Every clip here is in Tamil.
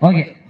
Oke. Okay.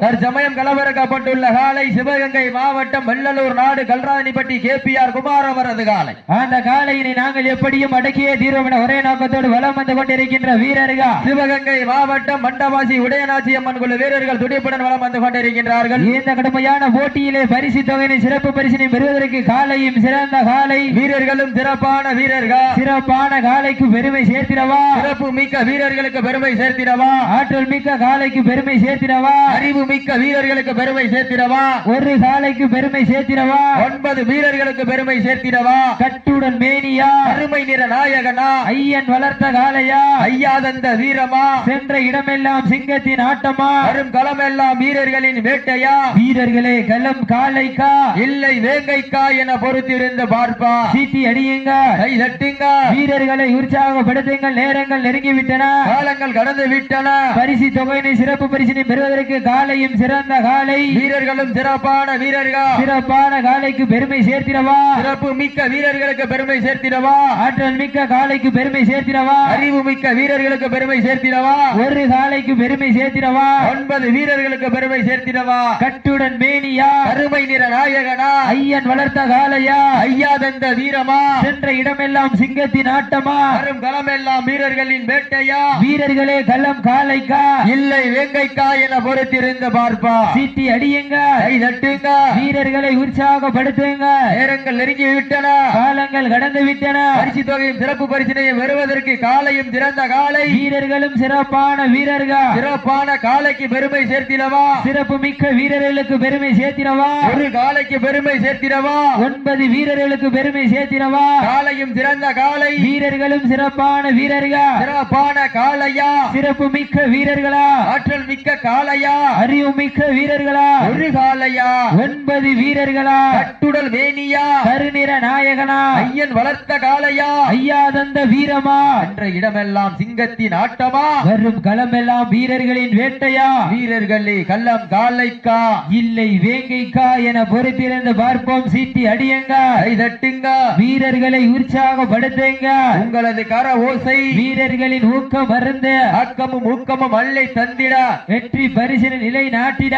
தற்சமயம் கலவரக்கப்பட்டுள்ள காலை சிவகங்கை மாவட்டம் வெள்ளலூர் நாடு கல்ராணிப்பட்டி கேபிஆர் குமார் அவரது காலை. அந்த காலையினை நாங்கள் எப்படியும் அடக்கியே தீர்வோம் என ஒரே நோக்கத்தோடு வலம் வந்து கொண்டிருக்கின்ற வீரர்கள். சிவகங்கை மாவட்டம் மண்டவாசி உதயநாச்சி அம்மன் குழு வீரர்கள் துடிப்புடன் வலம் வந்து கொண்டிருக்கின்றார்கள். இந்த கடுமையான போட்டியிலே பரிசு தொகையினை சிறப்பு பரிசினை பெறுவதற்கு காலையும் சிறந்த காலை. வீரர்களும் சிறப்பான வீரர்கள். சிறப்பான காலைக்கு பெருமை சேர்த்திடவா? சிறப்பு மிக்க வீரர்களுக்கு பெருமை சேர்த்திடவா? ஆற்றல் மிக்க காலைக்கு பெருமை சேர்த்திடவா? அறிவு மிக்க வீரர்களுக்கு பெருமை சேர்த்திடவா? ஒரு காலைக்கு பெருமை சேர்த்திடவா? ஒன்பது வீரர்களுக்கு பெருமை சேர்த்திடவா? கட்டுடன் மேனியா? அருமை நிற நாயகனா? ஐயன் வளர்த்த காளையா? ஐயாதந்த வீரமா? சென்ற இடமெல்லாம் சிங்கத்தின் ஆட்டமா? வரும் களமெல்லாம் வீரர்களின் வேட்டையா? வீரர்களே களம் காலைக்கா இல்லை வேங்கைக்கா என பொறுத்திருந்து பார்ப்பா. சீட்டி அடியுங்க. கை தட்டுங்க. வீரர்களை உற்சாகப்படுத்துங்கள் நேரங்கள் நெருங்கிவிட்டன. காலங்கள் கடந்து விட்டன பரிசு தொகையினை சிறப்பு பரிசினை பெறுவதற்கு காலையும் சிறந்த காலை. வீரர்களும் சிறப்பான வீரர்கள். சிறப்பான காலைக்கு பெருமை சேர்த்திடவா. சிறப்பு மிக்க வீரர்களுக்கு பெருமை சேர்த்திடவா. ஆற்றல் மிக்க காலைக்கு பெருமை சேர்த்திடவா. அறிவு மிக்க வீரர்களுக்கு பெருமை சேர்த்திடவா. ஒரு காலைக்கு பெருமை சேர்த்திடவா. ஒன்பது வீரர்களுக்கு பெருமை சேர்த்திடவா. கட்டுடன் மேனியா. அருமை நிற நாயகனா. ஐயன் வளர்த்த காளையா. ஐயாதந்த வீரமா. சென்ற இடமெல்லாம் சிங்கத்தின் ஆட்டமா. வரும் களமெல்லாம் வீரர்களின் வேட்டையா. வீரர்களே களம் காலைக்கா இல்லை வேங்கைக்கா என பொறுத்திருந்து பார்ப்பா. சீட்டி அடியுங்க. கை தட்டுங்க. வீரர்களை உற்சாகப்படுத்துங்க. நேரங்கள் நெருங்கி விட்டன காலங்கள் கடந்து விட்டன பரிசு தொகையும் சிறப்பு பரிசினையும் பெறுவதற்கு காலையும் சிறந்த காலை. வீரர்களும் சிறப்பான வீரர்கள். சிறப்பான காலைக்கு பெருமை சேர்த்திடவா? சிறப்பு மிக்க வீரர்களுக்கு பெருமை சேர்த்திடவா? ஒரு காலைக்கு பெருமை சேர்த்திடவா? ஒன்பது வீரர்களுக்கு பெருமை சேர்த்திடவா? காலையும் சிறந்த காலை. வீரர்களும் சிறப்பான வீரர்கள். சிறப்பான காளையா சிறப்பு மிக்க வீரர்களா? ஆற்றல் மிக்க காளையா? அறிவு மிக்க வீரர்களா? ஒரு காளையா? ஒன்பது வீரர்களா? கட்டுடல் வேணியா கருநிற நாயகனா? ஐயன் வளர்த்த காளையா? ஐயாதந்த வீரமா? என்ற இடமெல்லாம் சிங்கத்தின் ஆட்டமா? வரும் களமெல்லாம் வீரர்களின் வேட்டையா? வீரர்களே கள்ளம் காளைக்கா? இல்லை வேங்கைக்கா என பொறுத்திருந்து பார்ப்போம். சீட்டி அடியுங்க. தட்டுங்க. வீரர்களை உற்சாகப்படுத்துங்க. உங்களது கர ஓசை. வீரர்களின் ஊக்கம் மருந்து ஆக்கமும் ஊக்கமும் அள்ளை தந்திட. வெற்றி பரிசின நிலை நாட்டிட.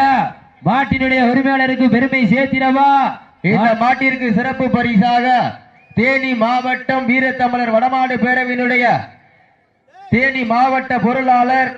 மாட்டினுடைய உரிமையாளருக்கு பெருமை சேர்த்திடவா. இந்த மாட்டிற்கு சிறப்பு பரிசாக தேனி மாவட்டம் வீரத்தமிழர் வடமாடு பேரவையினுடைய தேனி மாவட்ட பொருளாளர்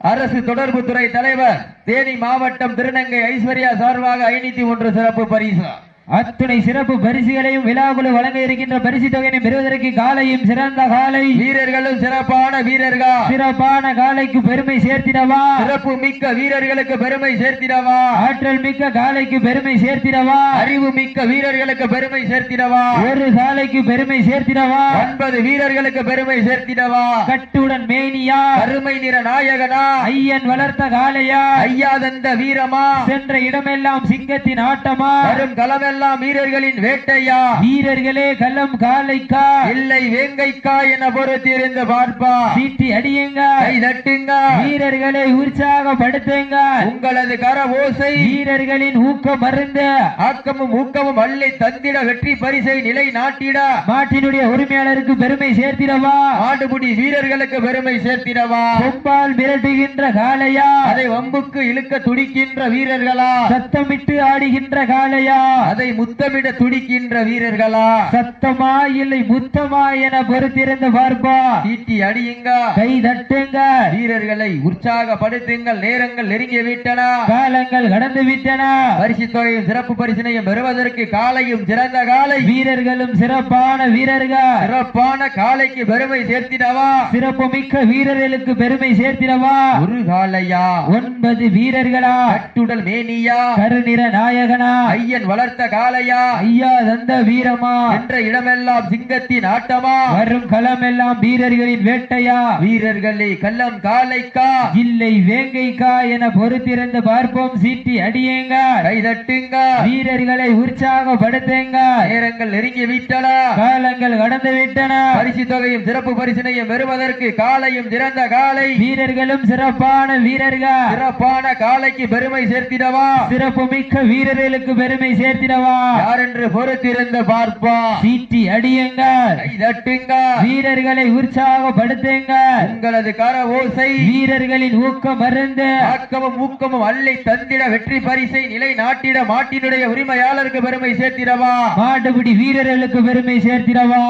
அரசு தொடர்புத்துறை தலைவர் தேனி மாவட்டம் திருநங்கை ஐஸ்வர்யா சார்பாக ஐநூத்தி ஒன்று சிறப்பு பரிசு. அத்துணை சிறப்பு பரிசுகளையும் விழாக்குழு வழங்க இருக்கின்ற பரிசு தொகையினை பெறுவதற்கு காலையும் சிறந்த காலை. வீரர்களும் சிறப்பான வீரர்கள்? சிறப்பான காலைக்கு பெருமை சேர்த்திடவா? சிறப்பு மிக்க வீரர்களுக்கு பெருமை சேர்த்திடவா? ஆற்றல் மிக்க காலைக்கு பெருமை சேர்த்திடவா? அறிவு மிக்க வீரர்களுக்கு பெருமை சேர்த்திடவா? ஒரு காலைக்கு பெருமை சேர்த்திடவா? ஒன்பது வீரர்களுக்கு பெருமை சேர்த்திடவா? கட்டுடன் மேனியா? அருமை நிற நாயகனா? ஐயன் வளர்த்த காளையா? ஐயாதந்த வீரமா? சென்ற இடமெல்லாம் சிங்கத்தின் ஆட்டமா? வரும் களமெல்லாம் வீரர்களின் வேட்டையா? வீரர்களே களம் காலைக்கா? இல்லை வேங்கைக்கா என பொறுத்திருந்து பார்ப்பா. சீட்டி அடியுங்க. கை தட்டுங்க. வீரர்களை உற்சாகப்படுத்துங்க. உங்களது கர ஓசை. வீரர்களின் ஊக்கம் மருந்து. ஆக்கமும் ஊக்கமும் அள்ளி தந்திட வெற்றி பரிசை நிலை நாட்டிட. மாட்டினுடைய உரிமையாளருக்கு பெருமை சேர்த்திடவா? மாடுபிடி வீரர்களுக்கு பெருமை சேர்த்திடவா? கொம்பால் மிரட்டுகின்ற காளையா? அதை வம்புக்கு இழுக்க துடிக்கின்ற வீரர்களா? சத்தமிட்டு ஆடுகின்ற காளையா? அதை முத்தமிட துடிக்கின்ற வீரர்களா? சத்தமா இல்லை முத்தமா என பொறுத்திருந்து பார்ப்பா. சீட்டி அடியுங்க. கை தட்டுங்க. வீரர்களை உற்சாகப்படுத்துங்கள். நேரங்கள் நெருங்கி விட்டன. காலங்கள் கடந்து விட்டன. பரிசு தொகையும் சிறப்பு பரிசினையும் பெறுவதற்கு காலையும் சிறந்த காலை. வீரர்களும் சிறப்பான வீரர்கள். சிறப்பான காலைக்கு பெருமை சேர்த்திடவா? சிறப்பு மிக்க வீரர்களுக்கு பெருமை சேர்த்திடவா? ஒரு காலையா? ஒன்பது வீரர்களா? கட்டுடல் மேனியா? கருநிற நாயகனா? ஐயன் வளர்த்த காளையா ஐயா தந்த வீரமா? என்ற இடமெல்லாம் சிங்கத்தின் ஆட்டமா? வரும் களமெல்லாம் வீரர்களின் வேட்டையா? வீரர்களே கள்ளம் காலைக்கா? இல்லை வேங்கைக்கா என பொறுத்திருந்து பார்ப்போம் சீட்டி அடியுங்க. கை தட்டுங்க. வீரர்களை உற்சாகப்படுத்துங்க. நேரங்கள் நெருங்கி விட்டன. காலங்கள் கடந்து விட்டன. பரிசு தொகையும் சிறப்பு பரிசினையும் பெறுவதற்கு காலையும் சிறந்த காலை. வீரர்களும் சிறப்பான வீரர்கள். சிறப்பான காலைக்கு பெருமை சேர்த்திடவா? சிறப்பு மிக்க வீரர்களுக்கு பெருமை சேர்த்திடவா? சேர்த்திடவா யார் என்று பொறுத்திருந்து பார்ப்பா சீட்டி அடியுங்கள். கை தட்டுங்க வீரர்களை உற்சாகப்படுத்துங்கள். உங்களது கர ஓசை வீரர்களின் ஊக்கம் மருந்து ஆக்கமும் ஊக்கமும் அள்ளி தந்திட வெற்றி பரிசை நிலை நாட்டிட மாட்டினுடைய உரிமையாளருக்கு பெருமை சேர்த்திடவா? மாட்டுப்பிடி வீரர்களுக்கு பெருமை சேர்த்திடவா?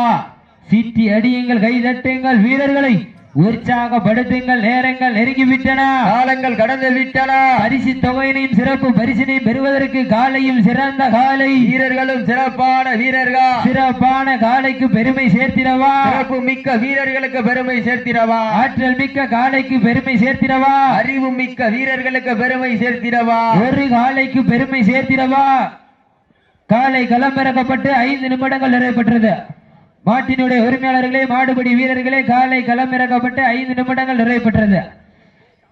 சீட்டி அடியுங்கள் கை தட்டுங்கள். வீரர்களை உற்சாகப்படுத்துங்கள் நேரங்கள் நெருங்கிவிட்டன. காலங்கள் கடந்து விட்டன பரிசு தொகையினையும் சிறப்பு பரிசினையும் பெறுவதற்கு காலையும் சிறந்த காலை. வீரர்களும் சிறப்பான வீரர்கள். சிறப்பான காலைக்கு பெருமை சேர்த்திடவா? சிறப்பு மிக்க வீரர்களுக்கு பெருமை சேர்த்திடவா? ஆற்றல் மிக்க காலைக்கு பெருமை சேர்த்திடவா? அறிவு மிக்க வீரர்களுக்கு பெருமை சேர்த்திடவா? ஒரு காலைக்கு பெருமை சேர்த்திடவா? காலை களமிறக்கப்பட்டு ஐந்து நிமிடங்கள் நிறைவேற்றது மாட்டினுடைய உரிமையாளர்களே மாடுபடி வீரர்களே காலை களமிறக்கப்பட்டு ஐந்து நிமிடங்கள் நிறைவேற்றது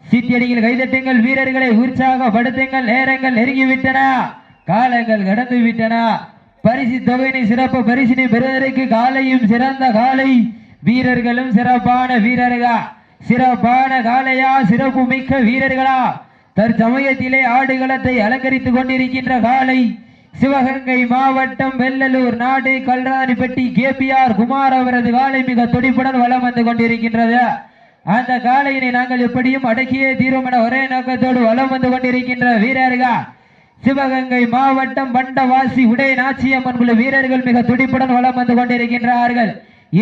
சீட்டியடிகள் கைதட்டுங்கள் வீரர்களை உற்சாகப்படுத்துங்கள் நேரங்கள் நெருங்கிவிட்டன காலங்கள் கடந்து விட்டன பரிசு தொகையினை சிறப்பு பரிசினை பெறுவதற்கு காலையும் சிறந்த காலை வீரர்களும் சிறப்பான வீரர்களா? சிறப்பான காலையா சிறப்பு மிக்க வீரர்களா? தற்சமயத்திலே ஆடுகளத்தை அலங்கரித்துக் கொண்டிருக்கின்ற காலை சிவகங்கை மாவட்டம் வெள்ளலூர் நாடு கல்ராணிப்பட்டி கேபிஆர் குமார் அவரது காலை மிக துடிப்புடன் வளம் வந்து கொண்டிருக்கின்றது. அந்த காலையினை நாங்கள் எப்படியும் அடக்கியே தீரும் என ஒரே நோக்கத்தோடு வலம் வந்து கொண்டிருக்கின்ற வீரர்கள். சிவகங்கை மாவட்டம் பண்டவாசி உடை நாச்சியம்மன் குழு வீரர்கள் மிக துடிப்புடன் வளம் வந்து கொண்டிருக்கின்றார்கள்.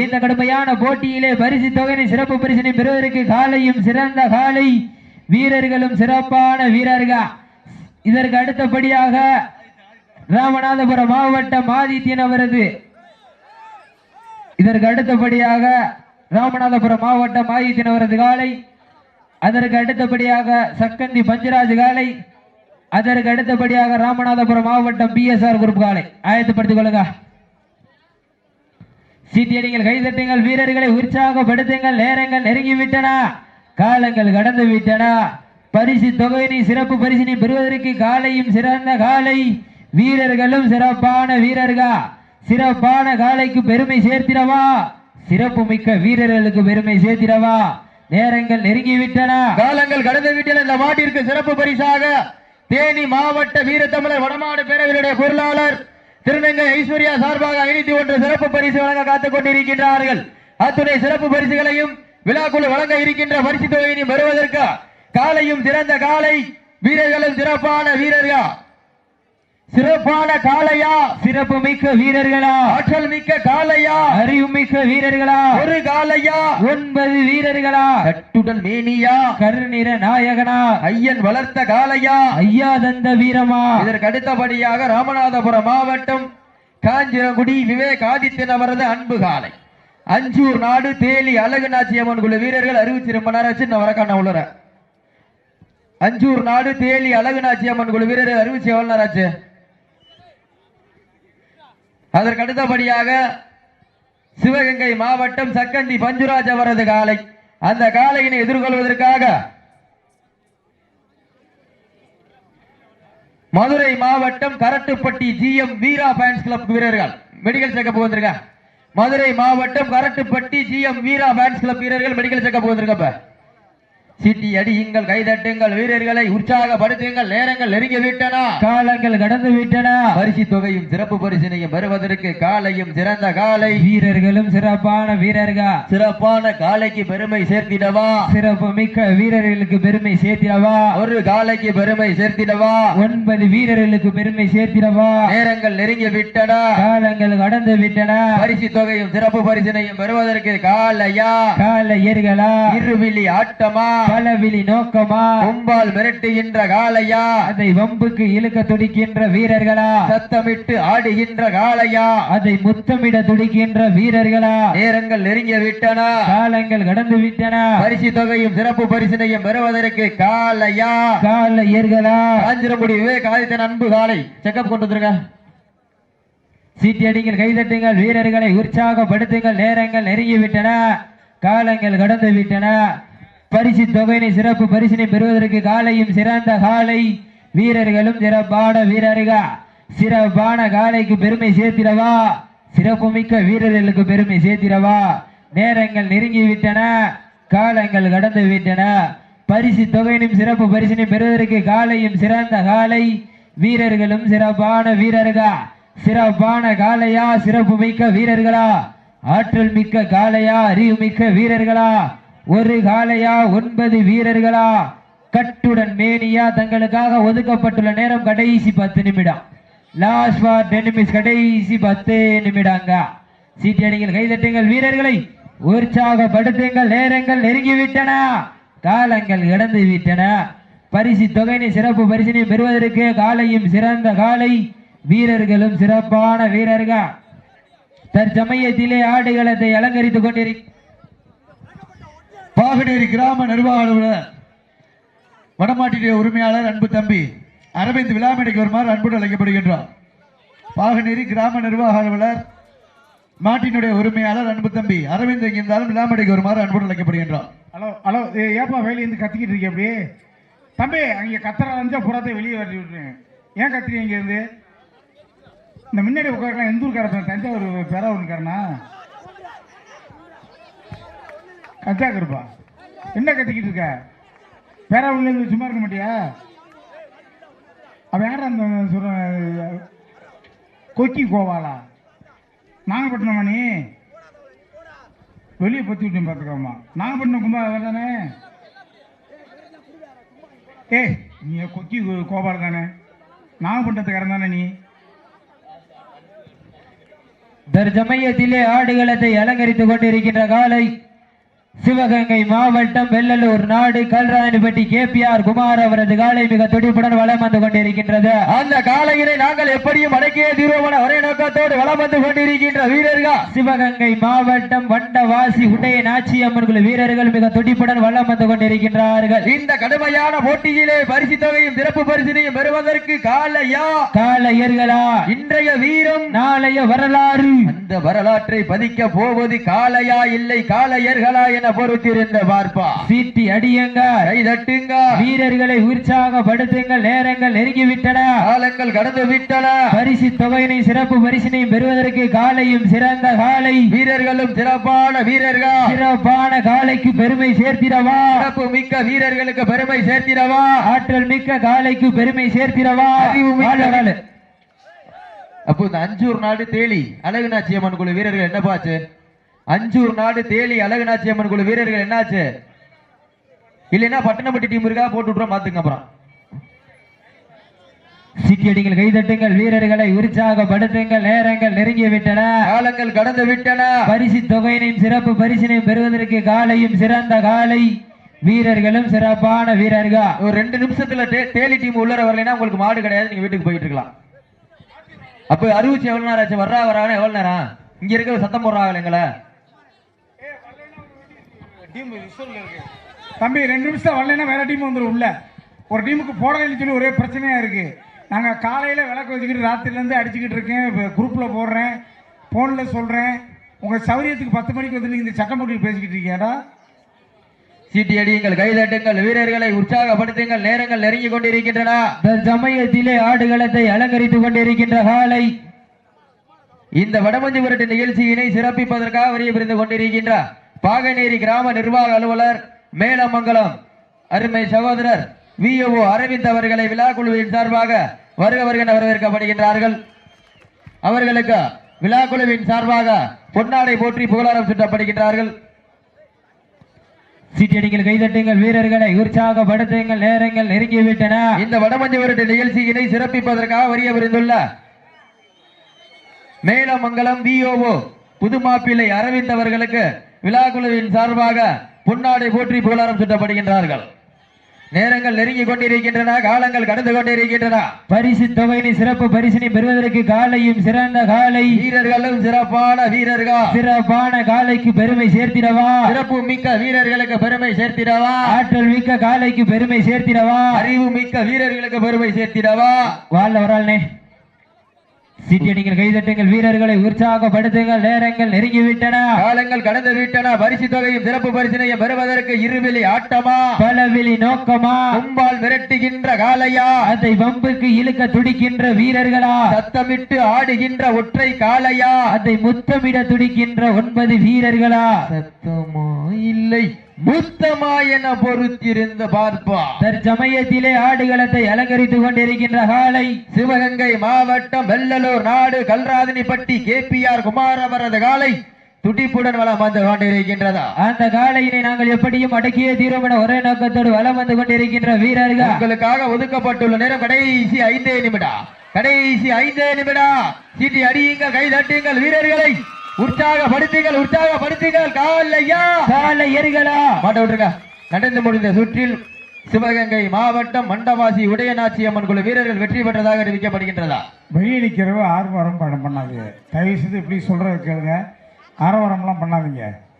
இந்த கடுமையான போட்டியிலே பரிசு தொகையினை சிறப்பு பரிசினை பெறுவதற்கு காலையும் சிறந்த காலை வீரர்களும் சிறப்பான வீரர்கள். இதற்கு அடுத்தபடியாக ராமநாதபுரம் மாவட்டம் ஆதித்யன் அவரது. இதற்கு அடுத்தபடியாக ராமநாதபுரம் மாவட்டம் ஆதித்யன் அவரது காலை அதற்கு அடுத்தபடியாக சக்கந்தி பஞ்சராஜ் காலை அதற்கு அடுத்தபடியாக ராமநாதபுரம் மாவட்டம் பிஎஸ்ஆர் குரூப் காலை. ஆயத்தப்படுத்திக் கொள்ளுங்க. சீட்டியடிகள் கைதட்டுங்கள் வீரர்களை உற்சாகப்படுத்துங்கள் நேரங்கள் நெருங்கிவிட்டன காலங்கள் கடந்து விட்டன பரிசு தொகையினை சிறப்பு பரிசினை பெறுவதற்கு காலையும் சிறந்த காலை. வீரர்களும் சிறப்பான வீரர்கள்? சிறப்பான காலைக்கு பெருமை சேர்த்திடவா? சிறப்பு மிக்க வீரர்களுக்கு பெருமை சேர்த்திடவா? நேரங்கள் நெருங்கிவிட்டன. காலங்கள் கடந்து விட்டன இந்த மாட்டிற்கு சிறப்பு பரிசாக தேனி மாவட்ட வீரத்தமிழர் வடமாடு பேரவையுடைய பொருளாளர் திருநங்கை ஐஸ்வர்யா சார்பாக ஐநூத்தி ஒன்று சிறப்பு பரிசு வழங்க காத்துக் கொண்டிருக்கின்றார்கள். அத்துடைய சிறப்பு பரிசுகளையும் விழாக்குழு வழங்க இருக்கின்ற பரிசு தொகையினையும் பெறுவதற்கு காலையும் சிறந்த காலை வீரர்களும் சிறப்பான வீரர்கள்? சிறப்பான காளையா? சிறப்பு மிக்க வீரர்களா? ஆற்றல் மிக்க காளையா? அறிவு மிக்க வீரர்களா? ஒரு காளையா? ஒன்பது வீரர்களா? கட்டுடல் மேனியா? கருநிற நாயகனா? ஐயன் வளர்த்த காளையா? ஐயா தந்த வீரமா? இதற்கு அடுத்தபடியாக ராமநாதபுரம் மாவட்டம் காஞ்சிரங்குடி விவேக் ஆதித்யன் அவரது அன்பு காலை அஞ்சூர் நாடு தேலி அழகு நாச்சியம்மன் குழு வீரர்கள் அறிவிச்சு ரொம்ப நேரம் நான் வரக்கான உள்ளற அஞ்சூர் நாடு தேலி அழகு நாச்சியம்மன் குழு வீரர்கள் அறிவிச்சு எவ்வளவு நேரம் ஆச்சு அதற்கு அடுத்தபடியாக சிவகங்கை மாவட்டம் சக்கந்தி பஞ்சுராஜ் அவரது காலை. அந்த காலையினை எதிர்கொள்வதற்காக மதுரை மாவட்டம் Karattupatti GM Veera fans club வீரர்கள். மெடிக்கல் செக்கப் வந்திருக்க மதுரை மாவட்டம் Karattupatti GM Veera fans club வீரர்கள் மெடிக்கல் செக்கப் வந்திருக்கப்ப சீட்டி அடியுங்கள் கைதட்டுங்கள் வீரர்களை உற்சாகப்படுத்துங்கள் நேரங்கள் நெருங்கி விட்டன காலங்கள் கடந்து விட்டன பரிசு தொகையும் சிறப்பு பரிசினையும் பெறுவதற்கு காலையும் சிறந்த காலை. வீரர்களும் சிறப்பான வீரர்கள். சிறப்பான காலைக்கு பெருமை சேர்த்திடவா? சிறப்பு மிக்க வீரர்களுக்கு பெருமை சேர்த்திடவா? ஒரு காலைக்கு பெருமை சேர்த்திடவா? ஒன்பது வீரர்களுக்கு பெருமை சேர்த்திடவா? நேரங்கள் நெருங்கி விட்டன காலங்கள் கடந்து விட்டன பரிசு தொகையும் சிறப்பு பரிசினையும் பெறுவதற்கு காலையா? கால ஏர்களா இருவிழி ஆட்டமா? பலவிழி நோக்கமா? கும்பால் மிரட்டுகின்ற காலையா அதை வம்புக்கு இழுக்க துடிக்கின்ற வீரர்களா? சத்தமிட்டு ஆடுகின்ற காலையா அதை முத்தமிட துடிக்கின்ற வீரர்களா? நேரங்கள் நெருங்கி விட்டன. காலங்கள் கடந்து விட்டன. பரிசு தொகையும் சிறப்பு பரிசினையும் பெறுவதற்கு காலையா கால ஏர்களா? காஞ்சிரமுடி விவேக் ஆதித்தன் அன்பு காலை செக்கப் கொண்டு வந்துருங்க. சீட்டியடிங்கள் கைதட்டுங்கள் வீரர்களை உற்சாகப்படுத்துங்கள் நேரங்கள் நெருங்கி விட்டன. காலங்கள் கடந்து விட்டன. பரிசு தொகையினை சிறப்பு பரிசினை பெறுவதற்கு காலையும் சிறந்த காலை வீரர்களும் சிறப்பான வீரர்கள். சிறப்பான காலைக்கு பெருமை சேர்த்திடவா? சிறப்பு மிக்க வீரர்களுக்கு பெருமை சேர்த்திடவா? நேரங்கள் நெருங்கி விட்டன காலங்கள் கடந்து விட்டன பரிசு தொகையினும் சிறப்பு பரிசினை பெறுவதற்கு காலையும் சிறந்த காலை வீரர்களும் சிறப்பான வீரர்கள். சிறப்பான காலையா? சிறப்பு மிக்க வீரர்களா? ஆற்றல் மிக்க காலையா? அறிவு மிக்க வீரர்களா? ஒரு காலையா ஒன்பது வீரர்களா? கட்டுடன் மேனியா தங்களுக்காக ஒதுக்கப்பட்டுள்ள நேரம் கடைசி பத்து நிமிடம். லாஸ்ட் ஃபார் டென் நிமிஷம் கடைசி பத்து நிமிடங்க. சீட்டியடிகள் கைதட்டுங்கள் வீரர்களை. உற்சாகப்படுத்துங்கள் நேரங்கள் நெருங்கிவிட்டன. காலங்கள் கடந்து விட்டன. பரிசு தொகையினை சிறப்பு பரிசினை பெறுவதற்கு காலையும் சிறந்த காலை வீரர்களும் சிறப்பான வீரர்கள். தற்சமயத்திலே ஆடுகளத்தை அலங்கரித்துக் கொண்டிருக்கிறார் பாகனேரி கிராம நிர்வாக அலுவலர் வடமாட்டினுடைய உரிமையாளர் அன்பு தம்பி அரவிந்த் விழாமேடைக்கு வருமாறு அன்புடன் அழைக்கப்படுகின்றார். பாகனேரி கிராம நிர்வாக அலுவலர் மாட்டினுடைய உரிமையாளர் அன்பு தம்பி அரவிந்த் எங்கிருந்தாலும் விழாமேடைக்கு வருமாறு அன்புடன் அழைக்கப்படுகின்றார். ஹலோ ஹலோ ஏப்பா வெளியேருந்து கத்திக்கிட்டு இருக்கீங்க அப்படியே தம்பி அங்கே கத்துற புறத்தை வெளியே வரட்டி விட்டுருங்க ஏன் கத்துறீங்க இங்கேருந்து இந்த முன்னாடி உட்காரலாம் எந்த ஊருக்காரன் தஞ்சாவூர் கச்சா கருப்பா என்ன கத்திக்கிட்டு இருக்க? பெறாவூர்லேருந்து சும்மா இருக்க மாட்டியா? அவன் யார் அந்த சொல்ற கொக்கி கோவாலா? நாகப்பட்டினமா நீ? வெளியே பத்தி விட்டு பார்த்துக்கோமா நாகப்பட்டினம் கும்பா தானே? ஏ நீ கொக்கி கோ- கோபால் தானே? நாகப்பட்டினத்துக்காரன் தானே நீ? தற்சமயத்திலே ஆடுகளத்தை அலங்கரித்துக் கொண்டிருக்கின்ற காலை சிவகங்கை மாவட்டம் வெள்ளலூர் நாடு Kalrayanapatti K P R Kumar அவரது காலை மிக துடிப்புடன் வலம் வந்து கொண்டிருக்கின்றது. அந்த காலையினை நாங்கள் எப்படியும் அடக்கிய தீர்வமான ஒரே நோக்கத்தோடு வலம் வந்து கொண்டிருக்கின்ற வீரர்கள். சிவகங்கை மாவட்டம் வண்டவாசி உடைய நாச்சியம்மன் குழு வீரர்கள் மிக துடிப்புடன் வலம் வந்து கொண்டிருக்கின்றார்கள். இந்த கடுமையான போட்டியிலே பரிசு தொகையும் சிறப்பு பரிசினையும் பெறுவதற்கு காலையா? காளையர்களா இன்றைய வீரம் நாளைய வரலாறு. அந்த வரலாற்றை பதிக்க போவது காலையா இல்லை காளையர்களா என பொறுத்திருந்த பார்ப்பா. சீட்டி அடியுங்க கை தட்டுங்க. வீரர்களை உற்சாகப்படுத்துங்கள் நேரங்கள் நெருங்கிவிட்டன. காலங்கள் கடந்து விட்டன பரிசு தொகையினை சிறப்பு பரிசினையும் பெறுவதற்கு காலையும் சிறந்த காலை. வீரர்களும் சிறப்பான வீரர்கள். சிறப்பான காலைக்கு பெருமை சேர்த்திடவா? சிறப்பு மிக்க வீரர்களுக்கு பெருமை சேர்த்திடவா? ஆற்றல் மிக்க காலைக்கு பெருமை சேர்த்திடவா. அப்போ இந்த அஞ்சூர் நாடு தேலி அழகுநாச்சி அம்மன் குழு வீரர்கள் என்ன பாச்சு அஞ்சூர் நாடு தேலி அழகுநாச்சி அம்மன் குழு வீரர்கள் என்னாச்சு? இல்லைன்னா பட்டணப்பட்டி டீம் இருக்கா? போட்டு விட்டுறோம் பாத்துங்க அப்புறம். சீட்டியடிகள் கைதட்டுங்கள் வீரர்களை உற்சாகப்படுத்துங்கள் நேரங்கள் நெருங்கிவிட்டன காலங்கள் கடந்து விட்டன. பரிசு தொகையினையும் சிறப்பு பரிசினையும் பெறுவதற்கு காலையும் சிறந்த காலை. வீரர்களும் சிறப்பான வீரர்கள். ஒரு ரெண்டு நிமிஷத்துல தேலி டீம் உள்ளர வரலைன்னா உங்களுக்கு மாடு கிடையாது நீங்க வீட்டுக்கு போயிட்டு இருக்கலாம். அப்ப அறிவிச்சு எவ்வளவு நேரம் ஆச்சு? வர்றா வராங்க எவ்வளவு நேரம்? இங்க இருக்க சத்தம் போடுறாங்க எங்களை. தம்பி ரெண்டு நிமிஷம் வரலைன்னா வேற டீம் வந்துடும் உள்ள. ஒரு டீமுக்கு போடலைன்னு சொல்லி ஒரே பிரச்சனையா இருக்கு. நாங்கள் காலையில் விளக்கு வச்சுக்கிட்டு ராத்திரிலேருந்து அடிச்சுக்கிட்டு இருக்கேன். இப்போ குரூப்பில் போடுறேன். ஃபோனில் சொல்கிறேன் உங்கள் சௌரியத்துக்கு பத்து மணிக்கு வந்து நீங்கள் இந்த சட்டம் போட்டு பேசிக்கிட்டு இருக்கீங்கடா. சீட்டி அடியுங்கள் கைதட்டுங்கள் வீரர்களை உற்சாகப்படுத்துங்கள் நேரங்கள் நெருங்கி கொண்டிருக்கின்றன. தற்சமயத்திலே ஆடுகளத்தை அலங்கரித்துக் கொண்டிருக்கின்ற காலை இந்த வடமஞ்சி விரட்டு நிகழ்ச்சியினை சிறப்பிப்பதற்காக வரிய புரிந்து கொண்டிருக்கின்ற பாகநேரி கிராம நிர்வாக அலுவலர் மேலமங்கலம். அருமை சகோதரர் விஓ அரவிந்த் அவர்களை விழா குழுவின் சார்பாக வருக வரவேற்கப்படுகின்றார்கள். அவர்களுக்கு விழா குழுவின் சார்பாக பொன்னாடை போற்றி புகழாரம் சுட்டப்படுகின்றார்கள். சீட்டடிகள் கைதட்டுங்கள் வீரர்களை உற்சாகப்படுத்துங்கள் நேரங்கள் நெருங்கிவிட்டன. இந்த வடமஞ்சி நிகழ்ச்சியினை சிறப்பிப்பதற்காக வரிய விருந்துள்ள மேலமங்கலம் விஓஓ புதுமாப்பிள்ளை அரவிந்த் அவர்களுக்கு விழா குழுவின் சார்பாக பொன்னாடை போற்றி புகழாரம் சுட்டப்படுகின்றார்கள். நேரங்கள் நெருங்கி கொண்டிருக்கின்றன காலங்கள் கடந்து கொண்டிருக்கின்றன. பரிசு தொகையினை சிறப்பு பரிசினை பெறுவதற்கு காலையும் சிறந்த காலை. வீரர்களும் சிறப்பான வீரர்கள். சிறப்பான காலைக்கு பெருமை சேர்த்திடவா? சிறப்பு மிக்க வீரர்களுக்கு பெருமை சேர்த்திடவா? ஆற்றல் மிக்க காலைக்கு பெருமை சேர்த்திடவா? அறிவு மிக்க வீரர்களுக்கு பெருமை சேர்த்திடவா? வாழ்ல வராள்னே. சீட்டியடிகள் கைதட்டுங்கள் வீரர்களை உற்சாகப்படுத்துங்கள் நேரங்கள் நெருங்கிவிட்டன. காலங்கள் கடந்து விட்டன. பரிசு தொகையும் சிறப்பு பரிசினையும் பெறுவதற்கு இருவெளி ஆட்டமா? பலவெளி நோக்கமா? கும்பால் விரட்டுகின்ற காளையா? அதை வம்புக்கு இழுக்க துடிக்கின்ற வீரர்களா? சத்தமிட்டு ஆடுகின்ற ஒற்றை காளையா? அதை முத்தமிட துடிக்கின்ற ஒன்பது வீரர்களா? சத்தமா இல்லை. முத்தமா என பொறுத்திருந்து பார்ப்போம் தற்சமயத்திலே ஆடுகளத்தை அலங்கரித்துக் கொண்டிருக்கின்ற காலை சிவகங்கை மாவட்டம் வெள்ளலூர் நாடு கல்ராதினிப்பட்டி கேபிஆர் குமார் அவரது காலை துடிப்புடன் வளம் வந்து கொண்டிருக்கின்றதா? அந்த காளையினை நாங்கள் எப்படியும் அடக்கியே தீரும் என ஒரே நோக்கத்தோடு வலம் வந்து கொண்டிருக்கின்ற வீரர்கள். உங்களுக்காக ஒதுக்கப்பட்டுள்ள நேரம் கடைசி ஐந்தே நிமிடம். கடைசி ஐந்தே நிமிடம். சீட்டி அடியுங்கள் கை தட்டுங்கள் வீரர்களை. உற்சாகப்படுத்துங்கள் உற்சாகப்படுத்துங்கள். காலையா? காலை எரிகளா? மாட்ட விட்டுருங்க. நடந்து முடிந்த சுற்றில் சிவகங்கை மாவட்டம் மண்டவாசி உடையநாச்சி அம்மன் குழு வீரர்கள் வெற்றி பெற்றதாக அறிவிக்கப்படுகின்றதா வெளியே நிற்கிறவ ஆர்வரம் பண்ண பண்ணாதீங்க. தயவு செய்து இப்படி சொல்கிறது கேளுங்க. ஆரவாரம்லாம் பண்ணாதீங்க.